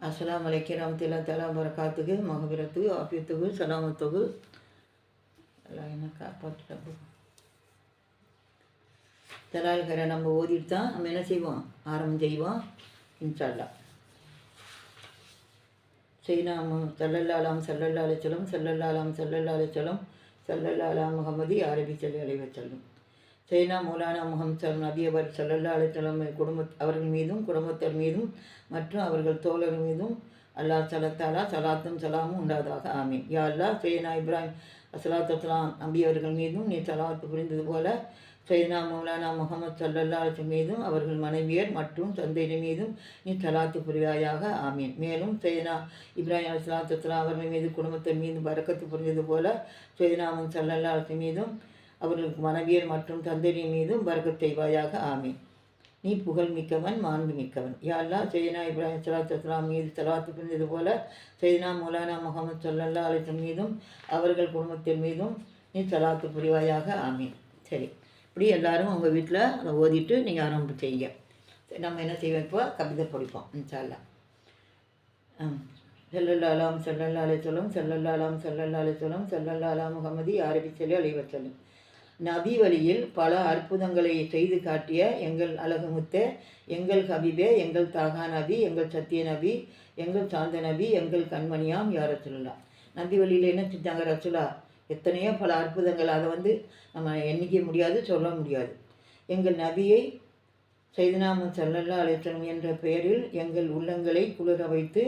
அஸ்லாம் அலைக்கும் ரஹ்மத்துல்லாஹி தலா வரக்காத்துக்கு மகபிரத்துக்கு ஆபியத்துக்கு சலாமத்துக்கு எல்லாம் என்ன காப்பாற்ற தலால்கரை நம்ம ஓதிட்டு தான் நம்ம என்ன செய்வோம்? ஆரம்பம் செய்வோம் இன்ஷால்லா செய்நாமம் சல்லல்லாலாம் சல்லல்லா அலைச்சலம் சல்லல்லாலாம் சல்லல்லா அலைச்சலம் சல்லல்லா முகமதி அரபி சொல்லி அலைவச்சல்லும் சைனா மௌலானா முகமது நபி அவர் சல்லல்லா அலைத்தலம் குடும்ப அவர்கள் மீதும் குடும்பத்தர் மீதும் மற்றும் அவர்கள் தோழர் மீதும் அல்லாஹ் சலத்தாலா சலாத்தும் சலாமும் உண்டாதாக ஆமீன். யா அல்லாஹ் சைனா இப்ராஹிம் அசலாத்தலாம் நபி அவர்கள் மீதும் நீ சலாத்து புரிந்தது போல சைனா மௌலானா முகமது சல்லல்லா அலிஸ்லம் மீதும் அவர்கள் மனைவியர் மற்றும் தந்தையர் மீதும் நீ சலாத்து புரிவாயாக. ஆமீன். மேலும் சைனா இப்ராஹிம் அலிஸ்லாத்தலாம் அவர்கள் மீது குடும்பத்தின் மீது பறக்கத்து புரிந்தது போல சைனா முன் சல்லல்லா அலிஸ்லம் மீதும் அவர்களுக்கு மனைவியர் மற்றும் தந்தையின் மீதும் பறக்கத் செய்வாயாக ஆமீன். நீ புகழ் மிக்கவன் மாண்பு மிக்கவன். யாழ்லா சைனா இப்ராஹிம் சலாத் அஸ்லாம் மீது சலாத்து பிரிந்தது போல சைனா மௌலானா முகமது சல்லல்லா அலிசன் மீதும் அவர்கள் குடும்பத்தின் மீதும் நீ சலாத்து புரிவாயாக. ஆமீன். சரி. இப்படி எல்லாரும் உங்கள் வீட்டில் அதை ஓதிட்டு நீங்கள் ஆரம்பம் செய்யுங்க. சரி, நம்ம என்ன செய்வோம் இப்போ? கவிதை படிப்போம் இன்ஷால்லா செல்லல்லாலாம் செல்லல்லாலே சொல்லும் செல்லல்லாலாம் செல்லல்லாலே சொல்லும் செல்லல்லாலா முகமதி அரபி செல்லி அலைவச்சலும் நபி வழியில் பல அற்புதங்களை செய்து காட்டிய எங்கள் அழகுமுத்தே எங்கள் ஹபீபே எங்கள் தாகா நபி எங்கள் சத்திய நபி எங்கள் சாந்த நபி எங்கள் கண்மணியாம் யார் ரசுல்லா நபி வழியில் என்ன செஞ்சாங்க ரசுலா? எத்தனையோ பல அற்புதங்கள். அதை வந்து நம்ம எண்ணிக்க முடியாது சொல்ல முடியாது. எங்கள் நபியை செய்தனாம சல்லல்லா அலைத்தலம் என்ற பெயரில் எங்கள் உள்ளங்களை குளிர வைத்து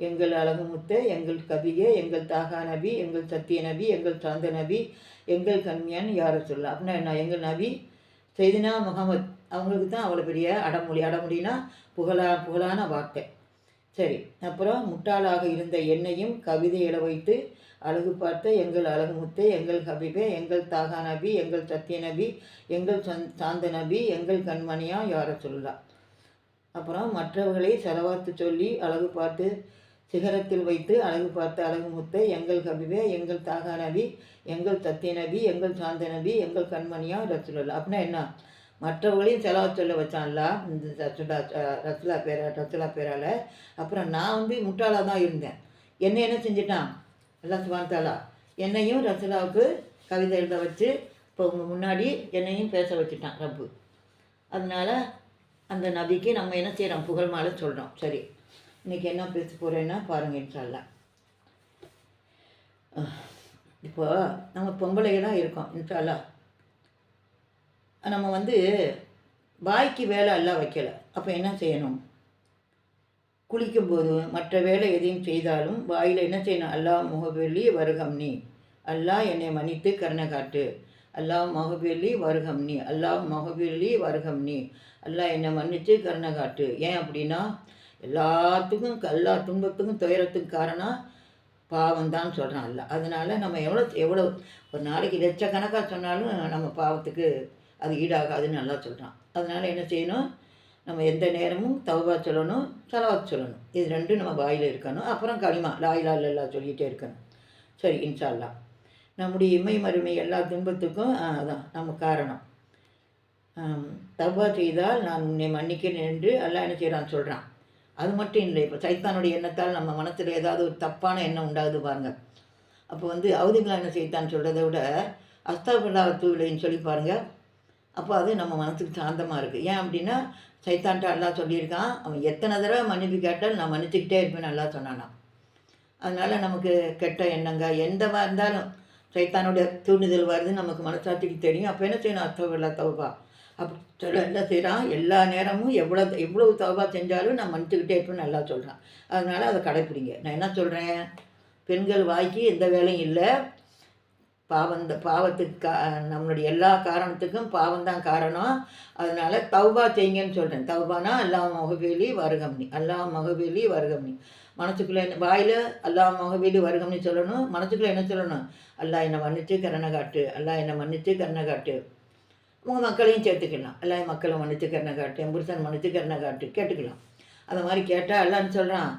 எங்கள் அழகுமுத்த எங்கள் கபியே எங்கள் தாகா நபி எங்கள் சத்திய நபி எங்கள் சாந்த நபி எங்கள் கண்மியான் யாரை சொல்லலாம் அப்படின்னா என்ன? எங்கள் நபி செய்தினா முகமது. அவங்களுக்கு தான் அவ்வளோ பெரிய அடமொழி. அடமொழினா புகழா புகழான வார்த்தை. சரி அப்புறம் முட்டாளாக இருந்த என்னையும் கவிதை எழ வைத்து அழகு பார்த்த எங்கள் அழகுமுத்து எங்கள் ஹபீபே எங்கள் தாகா நபி எங்கள் சத்திய நபி எங்கள் சந் சாந்த நபி எங்கள் கண்மணியா யாரை சொல்லலாம் அப்புறம் மற்றவர்களை செலவாத்து சொல்லி அழகு பார்த்து சிகரத்தில் வைத்து அழகு பார்த்த அழகு முத்தை எங்கள் கபிவே எங்கள் தாகா நபி எங்கள் தத்திய நபி எங்கள் சாந்த நபி எங்கள் கண்மணியா ரசுல்லா அப்படின்னா என்ன? மற்றவர்களையும் செலவு சொல்ல வச்சான்ல? இந்த ரசுலா ரசுலா பேர ரசுலா பேரால். அப்புறம் நான் வந்து முட்டாளாக தான் இருந்தேன். என்ன என்ன செஞ்சிட்டான்? எல்லாம் சுவாந்தாலா என்னையும் ரசுலாவுக்கு கவிதை எழுத வச்சு இப்போ உங்கள் முன்னாடி என்னையும் பேச வச்சுட்டான் ரப்பு. அதனால் அந்த நபிக்கு நம்ம என்ன செய்கிறோம் புகழ் மாலை சொல்கிறோம் சரி. இன்றைக்கி என்ன பேச போகிறேன்னா பாருங்க இன்ஷால்லாம் இப்போ நம்ம பொம்பளைகளாக இருக்கோம் இன்ஷால்லா நம்ம வந்து வாய்க்கு வேலை எல்லாம் வைக்கல. அப்போ என்ன செய்யணும்? குளிக்கும்போது மற்ற வேலை எதையும் செய்தாலும் வாயில் என்ன செய்யணும்? அல்லாஹ் முகவெள்ளி வருகம் நீ. அல்லா என்னை மன்னித்து கருணை காட்டு. அல்லாஹ் மகவெள்ளி வருகம் நீ. அல்லாஹ் மகவெள்ளி வருகம் நீ. அல்லாஹ் என்னை மன்னித்து கருணை காட்டு. ஏன் அப்படின்னா எல்லாத்துக்கும் எல்லா துன்பத்துக்கும் துயரத்துக்கும் காரணம் பாவம் தான் சொல்கிறான் அல்ல அதனால் நம்ம எவ்வளோ எவ்வளோ ஒரு நாளைக்கு லட்சக்கணக்காக சொன்னாலும் நம்ம பாவத்துக்கு அது ஈடாகாதுன்னு நல்லா சொல்கிறான் அதனால் என்ன செய்யணும்? நம்ம எந்த நேரமும் தவபா சொல்லணும் தலவாத் சொல்லணும். இது ரெண்டும் நம்ம வாயில் இருக்கணும். அப்புறம் களிமா லாயிலா எல்லாம் சொல்லிகிட்டே இருக்கணும். சரி இன்ஷால்லா நம்முடைய இம்மை மறுமை எல்லா துன்பத்துக்கும் அதுதான் அதான் நம்ம காரணம். தவா செய்தால் நான் உன்னை மன்னிக்கிறேன் என்று எல்லாம் என்ன செய்கிறான் சொல்கிறான் அது மட்டும் இல்லை இப்போ சைத்தானுடைய எண்ணத்தால் நம்ம மனத்தில் ஏதாவது ஒரு தப்பான எண்ணம் உண்டாகுது பாருங்க. அப்போ வந்து அவதிகளான என்ன சொல்கிறத விட அஸ்தாபில்லா தூவிலைன்னு சொல்லி பாருங்கள் அப்போ அது நம்ம மனசுக்கு சாந்தமாக இருக்குது ஏன் அப்படின்னா சைத்தான்ட்ட அல்லா சொல்லியிருக்கான் அவன் எத்தனை தடவை மன்னிப்பு கேட்டால் நான் மன்னிச்சுக்கிட்டே இருப்பேன்னு நல்லா சொன்னானா அதனால் நமக்கு கெட்ட எண்ணங்க எந்தவா இருந்தாலும் சைத்தானுடைய தூண்டுதல் வருது நமக்கு மனசாட்சிக்கு தெரியும். அப்போ என்ன செய்யணும் அத்தவல்லா தவபா அப்போ சொல்ல என்ன செய்கிறான் எல்லா நேரமும் எவ்வளோ எவ்வளவு தவபா செஞ்சாலும் நான் மன்னிச்சுக்கிட்டே இருப்பேன்னு நல்லா சொல்கிறான் அதனால் அதை கடைப்பிடிங்க. நான் என்ன சொல்கிறேன் பெண்கள் வாய்க்கு எந்த வேலையும் இல்லை. பாவம் பாவத்துக்கு கா நம்மளுடைய எல்லா காரணத்துக்கும் பாவம் தான் காரணம். அதனால் தௌபா செய்யுங்கன்னு சொல்கிறேன் தௌபானா அல்லா மொகவேலி வருகம்னி. அல்லா மொகவேலி வருகம்னி. மனசுக்குள்ளே என்ன வாயில் அல்லா மொகவேலி வருகம்னு சொல்லணும். மனசுக்குள்ளே என்ன சொல்லணும்? அல்லாஹ் என்னை மன்னிச்சு கருணை காட்டு. அல்லாஹ் என்னை மன்னிச்சு கருணை காட்டு. உங்கள் மக்களையும் சேர்த்துக்கலாம். எல்லாம் மக்களை மன்னிச்சு கருணை காட்டு என் புருஷன் மன்னிச்சு கருணை காட்டு கேட்டுக்கலாம். அந்த மாதிரி கேட்டால் எல்லான்னு சொல்கிறான்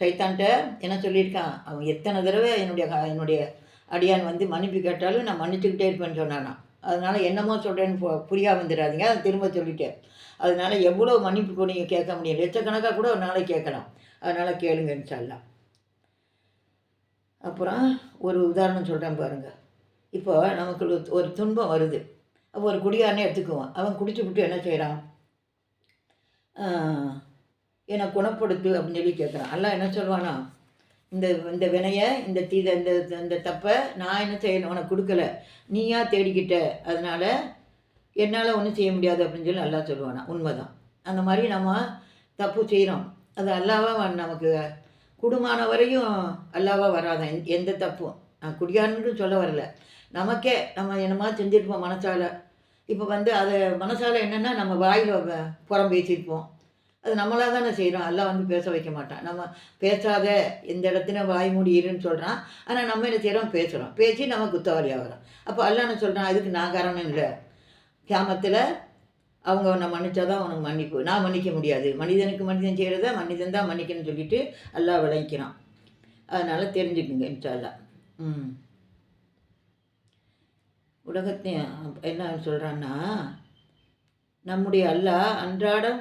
சைத்தான்ட்ட என்ன சொல்லியிருக்கான்? அவன் எத்தனை தடவை என்னுடைய என்னுடைய அடியான் வந்து மன்னிப்பு கேட்டாலும் நான் மன்னிச்சுக்கிட்டே இருப்பேன்னு சொன்னானா அதனால் என்னமோ சொல்கிறேன்னு பு புரியா வந்துடாதீங்க அதை திரும்ப சொல்லிட்டேன். அதனால் எவ்வளோ மன்னிப்பு கூட நீங்கள் கேட்க முடியும் லட்சக்கணக்காக கூட ஒரு நாளை கேட்கலாம். அதனால் கேளுங்கன்னு இன்ஷால்லா அப்புறம் ஒரு உதாரணம் சொல்கிறேன் பாருங்கள் இப்போ நமக்கு ஒரு துன்பம் வருது. ஒரு குடியாரனே எடுத்துக்குவான். அவன் குடிச்சு விட்டு என்ன செய்கிறான் என்னை குணப்படுத்து அப்படின்னு சொல்லி கேட்குறான் எல்லாம் என்ன சொல்லுவானா இந்த இந்த வினையை இந்த தீத இந்த இந்த தப்பை நான் என்ன செய்யணும்? உனக்கு கொடுக்கல. நீயா தேடிக்கிட்ட. அதனால் என்னால் ஒன்றும் செய்ய முடியாது அப்படின்னு சொல்லி நல்லா சொல்லுவானா உண்மைதான். அந்த மாதிரி நம்ம தப்பு செய்கிறோம் அது அல்லாவா நமக்கு குடுமான வரையும் அல்லாவா வராதான். எந்த- எந்த தப்பும். நான் குடியான்னு சொல்ல வரல. நமக்கே நம்ம என்னமா செஞ்சுருப்போம் மனசால. இப்போ வந்து அதை மனசால என்னென்னா நம்ம வாயில் புறம் பேசியிருப்போம். அது நம்மளாக தானே செய்கிறோம் எல்லாம் வந்து பேச வைக்க மாட்டான். நம்ம பேசாத இந்த இடத்துல வாய் மூடி இருன்னு சொல்கிறான் ஆனால் நம்ம என்ன செய்கிறோம் பேசுகிறோம் பேசி நம்ம குத்தவாளி ஆகிறோம். அப்போ அல்லான்னு சொல்கிறான் அதுக்கு நான் காரணம் இல்லை. கிராமத்தில் அவங்க உன்னை மன்னிச்சாதான் உனக்கு மன்னிப்பு. நான் மன்னிக்க முடியாது. மனிதனுக்கு மனிதன் செய்கிறத மனிதன் தான் மன்னிக்கணும்னு சொல்லிட்டு எல்லாம் விளங்கிக்கிறான். அதனால் தெரிஞ்சுக்குங்க இன்ஷால்லாம் ம். உலகத்தை என்ன சொல்கிறான்னா நம்முடைய அல்லாஹ் அன்றாடம்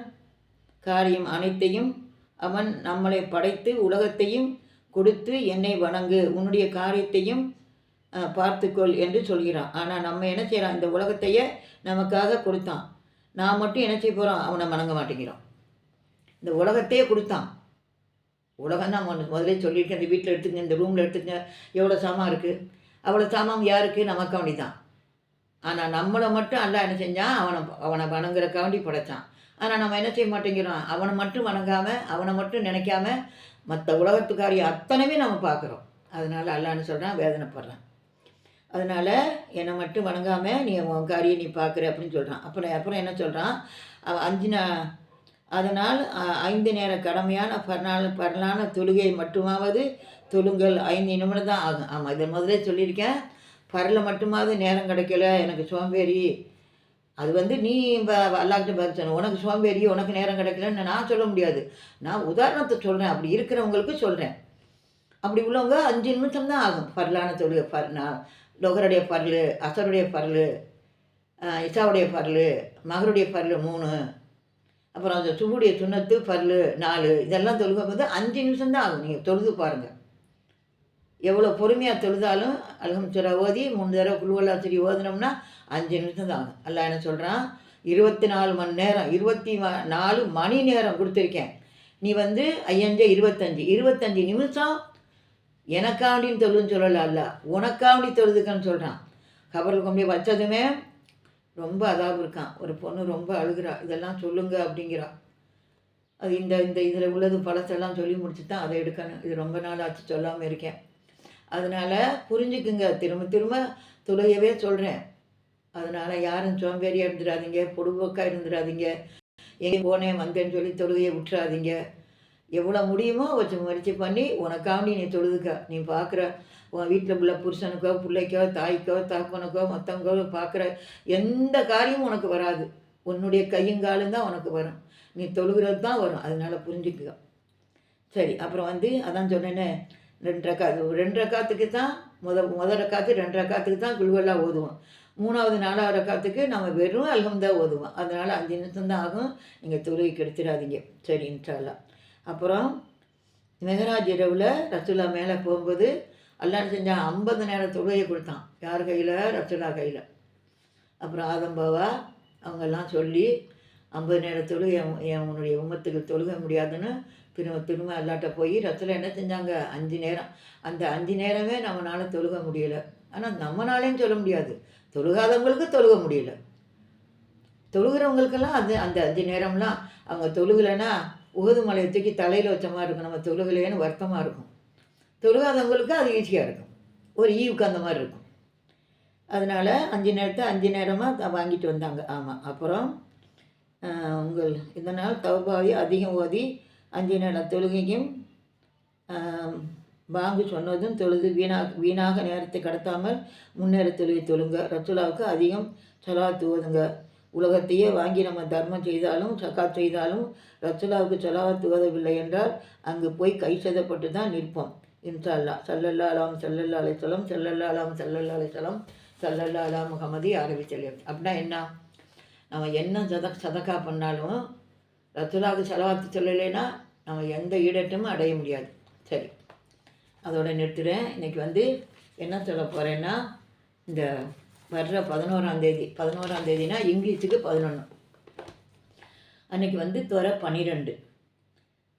காரியம் அனைத்தையும் அவன் நம்மளை படைத்து உலகத்தையும் கொடுத்து என்னை வணங்கு உன்னுடைய காரியத்தையும் பார்த்துக்கொள் என்று சொல்கிறான். ஆனால் நம்ம என்ன செய்கிறோம் இந்த உலகத்தையே நமக்காக கொடுத்தான். நான் மட்டும் என்ன செய்ய போகிறோம் அவனை வணங்க மாட்டேங்கிறோம். இந்த உலகத்தையே கொடுத்தான். உலகம் தான் அவன் முதலே சொல்லியிருக்கேன் இந்த வீட்டில் எடுத்துங்க இந்த ரூமில் எடுத்துங்க எவ்வளோ சாமான் இருக்குது அவ்வளோ சாமான் யாருக்கு? நமக்கு அவனி தான் ஆனால் நம்மளை மட்டும் அல்ல என்ன செஞ்சான்? அவனை அவனை வணங்குறக்காண்டி படைத்தான் ஆனால் நம்ம என்ன செய்ய மாட்டேங்கிறோம்? அவனை மட்டும் வணங்காமல் அவனை மட்டும் நினைக்காம மற்ற உலகத்துக்காரிய அத்தனையுமே நம்ம பார்க்குறோம். அதனால் அல்லான்னு சொல்கிறான் வேதனைப்படுறான். அதனால் என்னை மட்டும் வணங்காமல் நீ உன் காரியை நீ பார்க்குற அப்படின்னு சொல்கிறான் அப்புறம் அப்புறம் என்ன சொல்கிறான் அவன் அஞ்சு நாள் அதனால் ஐந்து நேர கடமையான பரநாள் பரலான தொழுகை மட்டுமாவது தொழுங்கள். ஐந்து நிமிடம் தான் ஆகும். ஆமாம் இதை முதலே சொல்லியிருக்கேன். பரல மட்டுமாவது நேரம் கிடைக்கல. எனக்கு சோம்பேறி. அது வந்து நீ அல்லாக்கிட்ட பதில் உனக்கு சோம்பேறி உனக்கு நேரம் கிடைக்கலன்னு நான் சொல்ல முடியாது. நான் உதாரணத்தை சொல்கிறேன் அப்படி இருக்கிறவங்களுக்கு சொல்கிறேன் அப்படி உள்ளவங்க அஞ்சு நிமிஷம் தான் ஆகும். பரலான தொழுகை பர் நான் லொகருடைய பரல் அசருடைய பரல் இசாவுடைய பரல் மகருடைய பரல் மூணு. அப்புறம் அந்த சுகுடைய சுண்ணத்து பரல் நாலு. இதெல்லாம் தொழுகை போது அஞ்சு நிமிஷம் தான் ஆகும். நீங்கள் தொழுது பாருங்கள் எவ்வளோ பொறுமையாக தொழுதாலும் அல்ஹம்துல்லா ஓதி மூணு தடவை குழுவல்லாச்சரி ஓதுனோம்னா அஞ்சு நிமிஷம் தான் ஆகும். என்ன சொல்கிறான் இருபத்தி நாலு மணி நேரம் இருபத்தி ம- நாலு மணி நேரம் கொடுத்துருக்கேன். நீ வந்து ஐயஞ்ச இருபத்தஞ்சி. இருபத்தஞ்சி நிமிஷம் எனக்காண்டின்னு தொழுன்னு சொல்லல அல்ல உனக்காண்டி தொழுதுக்கன்னு சொல்கிறான் கபரில் கொண்டு வச்சதுமே ரொம்ப அதாவு இருக்கான். ஒரு பொண்ணு ரொம்ப அழுகிறா. இதெல்லாம் சொல்லுங்க அப்படிங்கிறா. அது இந்த இந்த இதில் உள்ளது பழசெல்லாம் சொல்லி முடிச்சு தான் அதை எடுக்கணும். இது ரொம்ப நாள் ஆச்சு சொல்லாமல் இருக்கேன். அதனால் புரிஞ்சுக்குங்க. திரும்ப திரும்ப தொழுகையவே சொல்கிறேன் அதனால் யாரும் சோம்பேறியாக இருந்துடாதீங்க பொடுபோக்காக இருந்துடாதீங்க எங்கே போனேன் வந்தேன்னு சொல்லி தொழுகையை விட்டுறாதீங்க. எவ்வளோ முடியுமோ வச்சு முயற்சி பண்ணி உனக்காண்டி நீ தொழுதுக்க. நீ பார்க்குற உன் வீட்டில் உள்ள புருஷனுக்கோ பிள்ளைக்கோ தாய்க்கோ தாப்பனுக்கோ மற்றவங்களோ பார்க்குற எந்த காரியமும் உனக்கு வராது. உன்னுடைய கையுங்காலும் தான் உனக்கு வரும். நீ தொழுகிறது தான் வரும். அதனால புரிஞ்சுக்க சரி அப்புறம் வந்து அதான் சொன்னேனே. ரெண்டு ரக்காத்து ரெண்டு ரக்காத்துக்கு தான் முத முத ரக்காத்து ரெண்டு ரக்காத்துக்கு தான் குழுவெல்லாம் ஓதுவோம். மூணாவது நாலாவது ரக்காத்துக்கு நம்ம வெறும் அல்ஹம் ஓதுவோம். அதனால் அஞ்சு நிமிஷம் தான் ஆகும். நீங்கள் தொழுகை கெடுத்துடாதீங்க சரி இன்ஷால்லா அப்புறம் மெஹராஜ் இரவில் ரசுல்லா மேலே போகும்போது அல்லாஹ் செஞ்சான் ஐம்பது நேரம் தொழுகையை கொடுத்தான். யார் கையில்? ரசுல்லா கையில். அப்புறம் ஆதம்பாவா அவங்கெல்லாம் சொல்லி ஐம்பது நேரம் தொழுகை என் என் உன்னுடைய உம்மத்துக்கு தொழுக முடியாதுன்னு திரும்ப திரும்ப எல்லாட்ட போய் ரத்தில் என்ன செஞ்சாங்க? அஞ்சு நேரம். அந்த அஞ்சு நேரமே நம்மளால தொழுக முடியல. ஆனால் நம்மளாலேயும் சொல்ல முடியாது. தொழுகாதவங்களுக்கு தொழுக முடியல. தொழுகிறவங்களுக்கெல்லாம் அது அந்த அஞ்சு நேரம்லாம் அவங்க தொழுகலைன்னா உகது மலையை தூக்கி தலையில் வச்ச மாதிரி இருக்கும். நம்ம தொழுகலையேன்னு வருத்தமாக இருக்கும். தொழுகாதவங்களுக்கு அது ஈஸியாக இருக்கும். ஒரு ஈவுக்கு அந்த மாதிரி இருக்கும். அதனால் அஞ்சு நேரத்தை அஞ்சு நேரமாக வாங்கிட்டு வந்தாங்க. ஆமாம் அப்புறம் உங்கள் இதனால் தௌபாவை அதிகம் ஓதி அஞ்சு நேர தொழுகையும் பாங்கு சொன்னதும் தொழுது வீணாக வீணாக நேரத்தை கடத்தாமல் முன்னேற தொழுகை தொழுங்க. ரத்துலாவுக்கு அதிகம் சலாத்து ஓதுங்க. உலகத்தையே வாங்கி நம்ம தர்மம் செய்தாலும் சக்காத் செய்தாலும் ரத்துலாவுக்கு சலாவத்து ஓதவில்லை என்றால் அங்கு போய் கை செதப்பட்டு தான் நிற்போம் இன்ஷா அல்லா சல்லல்லா அலாம் சல்லல்லா அலைசலம் சல்லல்லா அலாம் சல்லல்லா சல்லல்லா அலா முகமதி அரபி அப்படின்னா என்ன? நம்ம என்ன சத சதக்கா பண்ணாலும் ரத்துலாவுக்கு செலவாத்து சொல்லலைன்னா நம்ம எந்த ஈடட்டமும் அடைய முடியாது. சரி. அதோட நிறுத்துகிறேன் இன்றைக்கி வந்து என்ன சொல்ல போகிறேன்னா இந்த வர்ற பதினோராம் தேதி பதினோராம் தேதினா இங்கிலீஷுக்கு பதினொன்று அன்றைக்கி வந்து துறை பன்னிரெண்டு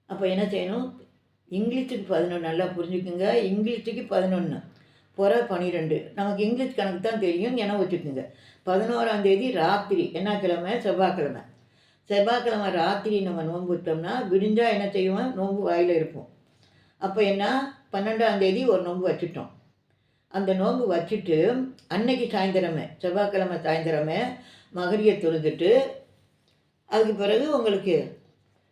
அப்போ என்ன செய்யணும்? இங்கிலீஷுக்கு பதினொன்று நல்லா புரிஞ்சுக்குங்க. இங்கிலீஷுக்கு பதினொன்று புற பன்னிரெண்டு நமக்கு இங்கிலீஷ் கணக்கு தான் தெரியும். என வச்சுக்கோங்க. பதினோராம் தேதி ராத்திரி. என்ன கிழமை? செவ்வாய்க்கிழமை. செவ்வாய்க்கிழமை ராத்திரி நம்ம நோன்பு விட்டோம்னா விடிஞ்சால் என்ன செய்வோம்? நோன்பு வாயில் இருப்போம். அப்போ என்ன? பன்னெண்டாம் தேதி ஒரு நோன்பு வச்சுட்டோம். அந்த நோன்பு வச்சுட்டு அன்னைக்கு சாயந்தரமே செவ்வாய்க்கிழமை சாயந்தரமே மகரியை தொழுதுட்டு அதுக்கு பிறகு உங்களுக்கு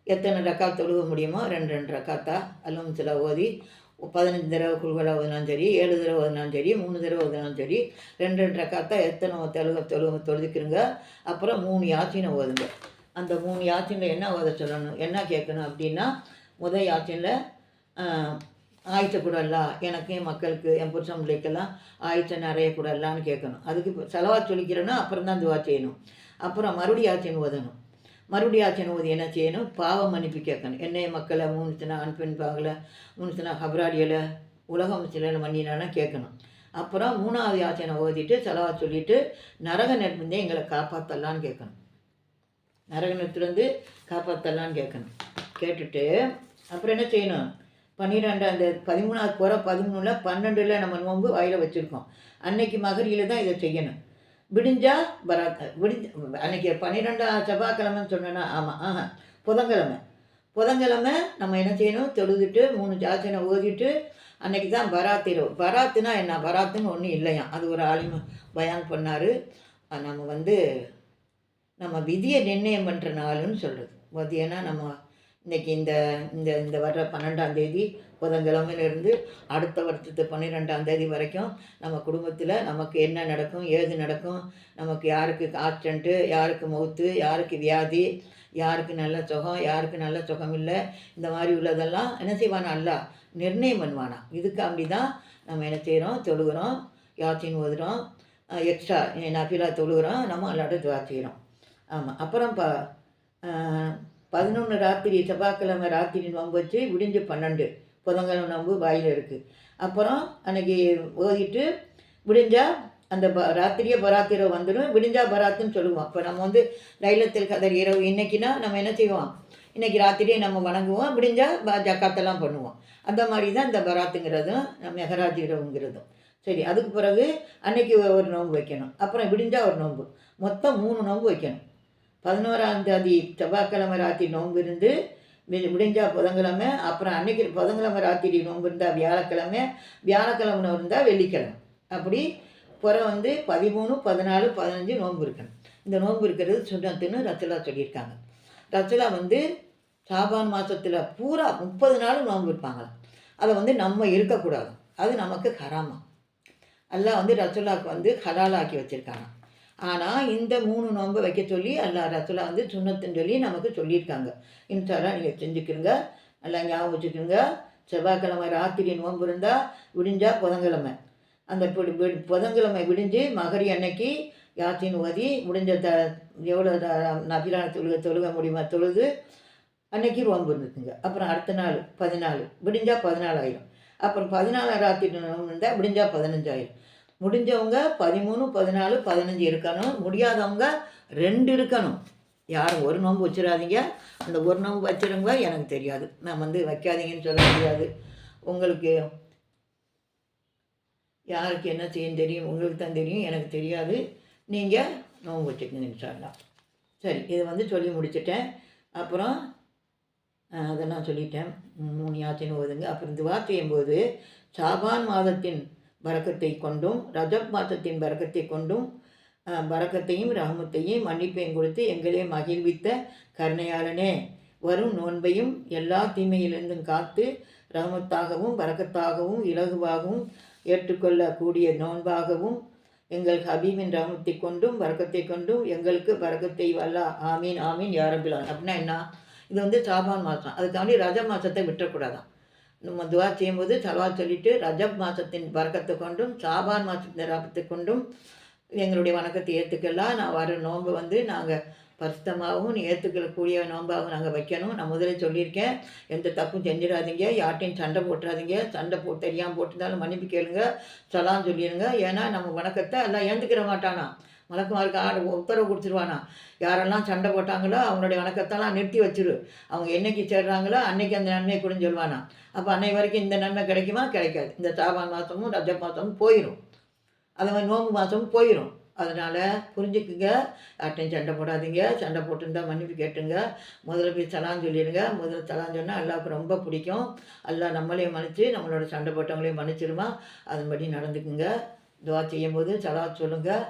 எத்தனை ரக்கா தொழுக முடியுமோ ரெண்டு ரெண்டு ரக்காத்தா அல்லும் சில ஓதி பதினஞ்சு தடவை குழுவலாக ஓதினாலும் சரி ஏழு தடவை ஓதினாலும் சரி மூணு தடவை ஓதினாலும் சரி ரெண்டு ரெண்டு ரக்காத்தா எத்தனை தொழுக தொழுக தொழுதுக்கிறங்க அப்புறம் மூணு யாத்தினை ஓதுங்க. அந்த மூணு யாத்திரையில் என்ன ஓத சொல்லணும் என்ன கேட்கணும் அப்படின்னா முதல் யாத்திரையில் ஆயிட்ட கூடல்லா எனக்கு என் மக்களுக்கு என் புருஷன் பிள்ளைக்கெல்லாம் ஆயிட்ட நிறைய கூடலான்னு கேட்கணும். அதுக்கு செலவாக செலவா சொல்லிக்கிறேன்னா அப்புறம் தான் துவா செய்யணும் அப்புறம் மறுபடியும் ஆச்சின் ஓதணும். மறுபடியும் ஆச்சின் ஓதி என்ன செய்யணும்? பாவம் மன்னிப்பு கேட்கணும். என்னைய மக்களை மூணுத்தினா அன்பின் பாகலை மூணுத்தினா ஹப்ராடியலை உலகம் சில மன்னினானா கேட்கணும். அப்புறம் மூணாவது யாச்சனை ஓதிட்டு செலவா சொல்லிட்டு நரக நெருப்புந்தே எங்களை காப்பாற்றலான்னு கேட்கணும். நரகணத்துலேருந்து காப்பாற்றலான்னு கேட்கணும். கேட்டுட்டு அப்புறம் என்ன செய்யணும்? பன்னிரெண்டாம் அந்த பதிமூணாவது போகிற பதிமூணில் பன்னெண்டில் நம்ம நோன்பு வாயில் வச்சுருக்கோம். அன்னைக்கு மகரியில் தான் இதை செய்யணும். விடிஞ்சா பராத் விடிஞ்ச அன்னைக்கு பன்னிரெண்டாம் செவ்வாய்க்கிழமைன்னு சொன்னேன்னா ஆமாம் ஆஹா புதன்கிழமை. புதன்கிழமை நம்ம என்ன செய்யணும்? தொழுதுட்டு மூணு ஜாசனை ஓதிட்டு அன்னைக்கு தான் பராத் பராத்துனா என்ன? பராத்துன்னு ஒன்றும் இல்லையாம். அது ஒரு ஆலிம பயான் பண்ணார். நம்ம வந்து நம்ம விதியை நிர்ணயம் பண்ணுற நாளுன்னு சொல்கிறது மதியனா நம்ம இன்றைக்கி இந்த இந்த இந்த வர்ற பன்னெண்டாம் தேதி புதன்கிழமையிலேருந்து அடுத்த வருஷத்து பன்னிரெண்டாம் தேதி வரைக்கும் நம்ம குடும்பத்தில் நமக்கு என்ன நடக்கும் ஏது நடக்கும் நமக்கு யாருக்கு ஆக்சிடென்ட்டு யாருக்கு மவுத்து யாருக்கு வியாதி யாருக்கு நல்ல சுகம் யாருக்கு நல்ல சுகம் இல்லை இந்த மாதிரி உள்ளதெல்லாம் என்ன செய்வானா? அல்ல நிர்ணயம் பண்ணுவானா? இதுக்கு அப்படி தான் நம்ம என்ன செய்கிறோம் தொழுகிறோம் யாத்தின் ஓதுகிறோம் எக்ஸ்ட்ரா நஃபிலா தொழுகிறோம் நம்ம அல்லாட்ட துவா செய்கிறோம் ஆமாம் அப்புறம் ப பதினொன்று ராத்திரி செவ்வாய்க்கிழமை ராத்திரி நோன்பு வச்சு விடிஞ்சு பன்னெண்டு. புதன்கிழமை நோன்பு வாயில் இருக்குது அப்புறம் அன்னைக்கு ஓதிட்டு விடிஞ்சா அந்த ப ராத்திரியே பராத்திர வந்துடும் விடிஞ்சா பராத்துன்னு சொல்லுவோம். இப்போ நம்ம வந்து லைலத்தில் கதர் இரவு இன்றைக்கினா நம்ம என்ன செய்வோம்? இன்றைக்கி ராத்திரியே நம்ம வணங்குவோம். விடிஞ்சா ப ஜக்காத்தெல்லாம் பண்ணுவோம். அந்த மாதிரி தான் இந்த பராத்துங்கிறதும் மெஹராஜ் இரவுங்கிறதும். சரி அதுக்கு பிறகு அன்னைக்கு ஒரு நோன்பு வைக்கணும். அப்புறம் விடிஞ்சால் ஒரு நோன்பு. மொத்தம் மூணு நோன்பு வைக்கணும். பதினோராம் தேதி செவ்வாய்க்கிழமை ராத்திரி நோன்பு இருந்து முடிஞ்சால் புதன்கிழமை அப்புறம் அன்னைக்கு புதன்கிழமை ராத்திரி நோன்பு இருந்தால் வியாழக்கிழமை வியாழக்கிழமை இருந்தால் வெள்ளிக்கிழமை. அப்படி புறம் வந்து பதிமூணு பதினாலு பதினஞ்சு நோன்பு இருக்கணும். இந்த நோன்பு இருக்கிறது சுண்ணத்துன்னு ரச்சலா சொல்லியிருக்காங்க. ரச்சலா வந்து சாபான் மாதத்தில் பூரா முப்பது நாள் நோன்பு இருப்பாங்களாம் அதை வந்து நம்ம இருக்கக்கூடாது. அது நமக்கு ஹராமா. எல்லாம் வந்து ரசுல்லாவுக்கு வந்து ஹலாலாக்கி வச்சுருக்காங்க. ஆனால் இந்த மூணு நோன்பை வைக்க சொல்லி எல்லா ரசுல்லா வந்து சுண்ணத்துன்னு சொல்லி நமக்கு சொல்லியிருக்காங்க. இன்ஷால்லா நீங்கள் செஞ்சுக்கிறங்க நல்லா ஞாபகம் வச்சுக்கிறங்க செவ்வாய்க்கிழமை ராத்திரி நோன்பு இருந்தால் விடிஞ்சால் புதன்கிழமை. அந்த புடி- வி- புதன்கிழமை விடிஞ்சு மகரி அன்னைக்கு யாத்தின் ஓதி முடிஞ்ச த எவ்வளோ த நபிலான தொழுக தொழுக முடியுமா தொழுது அன்னைக்கு நோன்பு இருந்துக்குங்க அப்புறம் அடுத்த நாள் பதினாலு. விடிஞ்சால் பதினாலாயிரம் அப்புறம் பதினாலாம் ராத்திரி நோன்பு இருந்தால் விடிஞ்சால் பதினஞ்சாயிரம் முடிஞ்சவங்க பதிமூணு பதினாலு பதினஞ்சு இருக்கணும். முடியாதவங்க ரெண்டு இருக்கணும். யாரும் ஒரு நோன்பு வச்சிடாதீங்க. அந்த ஒரு நோம்பு வச்சிருங்க எனக்கு தெரியாது. நான் வந்து வைக்காதீங்கன்னு சொல்ல முடியாது. உங்களுக்கு யாருக்கு என்ன செய்யும் தெரியும்? உங்களுக்கு தான் தெரியும். எனக்கு தெரியாது. நீங்கள் நோன்பு வச்சுக்கோங்க இன்ஷால்லா சரி இதை வந்து சொல்லி முடிச்சிட்டேன். அப்புறம் அதெல்லாம் அதை நான் சொல்லிட்டேன். மூணு யாத்திரை ஓதுங்க. அப்புறம் இந்த வார்த்தையும் போது சாபான் மாதத்தின் பறக்கத்தை கொண்டும் ரஜப் மாதத்தின் பறக்கத்தை கொண்டும் பறக்கத்தையும் ரகமத்தையும் ரஹமத்தையும் மன்னிப்பையும் கொடுத்து எங்களே மகிழ்வித்த கருணையாளனே வரும் நோன்பையும் எல்லா தீமையிலிருந்தும் காத்து ரஹமத்தாகவும் பறக்கத்தாகவும் இலகுவாகவும் ஏற்றுக்கொள்ளக்கூடிய நோன்பாகவும் எங்கள் ஹபீபின் ரஹமத்தை கொண்டும் பரக்கத்தை கொண்டும் எங்களுக்கு வரக்கத்தை வல்லா. ஆமீன் ஆமீன் யாரபிலான் அப்படின்னா என்ன? இது வந்து சாபான் மாதம் அதுக்காண்டி ரஜ மாதத்தை விட்டுறக்கூடாதான். நம்ம துவா செய்யும்போது சலவா சொல்லிட்டு ரஜப் மாதத்தின் வரக்கத்தை கொண்டும் சாபான் மாதத்தின் ராபத்தை கொண்டும் எங்களுடைய வணக்கத்தை ஏற்றுக்கலாம் நான் வர நோன்பு வந்து நாங்கள் பரிசுத்தமாகவும் ஏற்றுக்கக்கூடிய நோம்பாகவும் நாங்கள் வைக்கணும். நான் முதலே சொல்லியிருக்கேன் எந்த தப்பும் செஞ்சிடாதீங்க. யார்ட்டையும் சண்டை போட்டுறாதீங்க. சண்டை போட்டு தெரியாமல் போட்டிருந்தாலும் மன்னிப்பு கேளுங்க. சலாம் சொல்லிடுங்க ஏன்னா நம்ம வணக்கத்தை எல்லாம் ஏந்துக்கிற மாட்டானா? மலக்குமாருக்கு ஆடு உத்தரவு கொடுத்துருவானா? யாரெல்லாம் சண்டை போட்டாங்களோ அவங்களுடைய வணக்கத்தெல்லாம் நிறுத்தி வச்சிரு. அவங்க என்னைக்கு சேர்றாங்களோ அன்னைக்கு அந்த நன்மை கூட சொல்வானா. அப்போ அன்னை வரைக்கும் இந்த நன்மை கிடைக்குமா? கிடைக்காது. இந்த சாபான் மாதமும் ரஜ மாதமும் போயிடும் அது மாதிரி நோம்பு மாதமும் போயிடும் அதனால் புரிஞ்சுக்குங்க. யார்ட்டையும் சண்டை போடாதீங்க. சண்டை போட்டுருந்தா மன்னிப்பு கேட்டுங்க முதல்ல போய் சலான் சொல்லிடுங்க முதல்ல சலான் சொன்னால் அல்லாவுக்கு ரொம்ப பிடிக்கும். எல்லாம் நம்மளையும் மன்னிச்சு நம்மளோட சண்டை போட்டவங்களையும் மன்னிச்சிருமா? அதன்படி நடந்துக்குங்க. துவா செய்யும்போது சலா சொல்லுங்கள்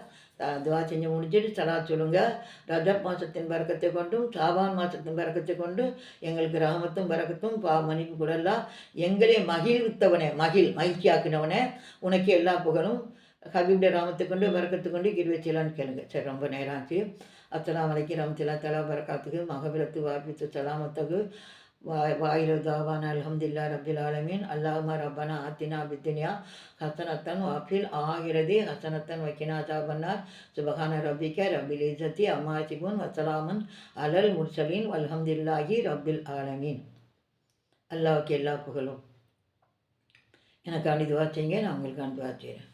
துவா செஞ்சு முடிச்சுட்டு சலாத் சொல்லுங்கள் ரஜப் மாதத்தின் பறக்கத்தை கொண்டும் சாபான் மாதத்தின் பறக்கத்தை கொண்டு எங்களுக்கு ரஹமத்தும் பறக்கத்தும் பா மன்னிப்பு கூடலாம் எங்களே மகிழ்வித்தவனே மகிழ் மகிழ்ச்சியாக்கினவனே உனக்கு எல்லா புகழும். ஹபீப்ட ராமத்தை கொண்டு பறக்கத்தை கொண்டு கிருவச்சிலான்னு கேளுங்க. சரி ரொம்ப நேரம் ஆச்சு. அத்தலாம் வலைக்கு ரஹமத்துல்லா தலா பறக்காத்துக்கு மகபிரத்து வாபித்து சலாமத்துக்கு வாயில தாவான அல்ஹம்துல்லா ரபில் ஆலமீன். அல்லாஹுமா ரப்பனா ஆத்தினா பித்தினியா ஹசனத்தன் வாஃபில் ஆகிறது ஹசனத்தன் வக்கினா தாபன்னார் சுபஹான ரப்பிக்க ரபில் இசத்தி அம்மாசிபுன் வசலாமன் அலல் முர்சலீன் வல்ஹம்துல்லாஹி ரபில் ஆலமீன். அல்லாவுக்கு எல்லா புகழும். எனக்கு அனுதுவா செய்யுங்க நான் உங்களுக்கு அனுதுவா செய்கிறேன்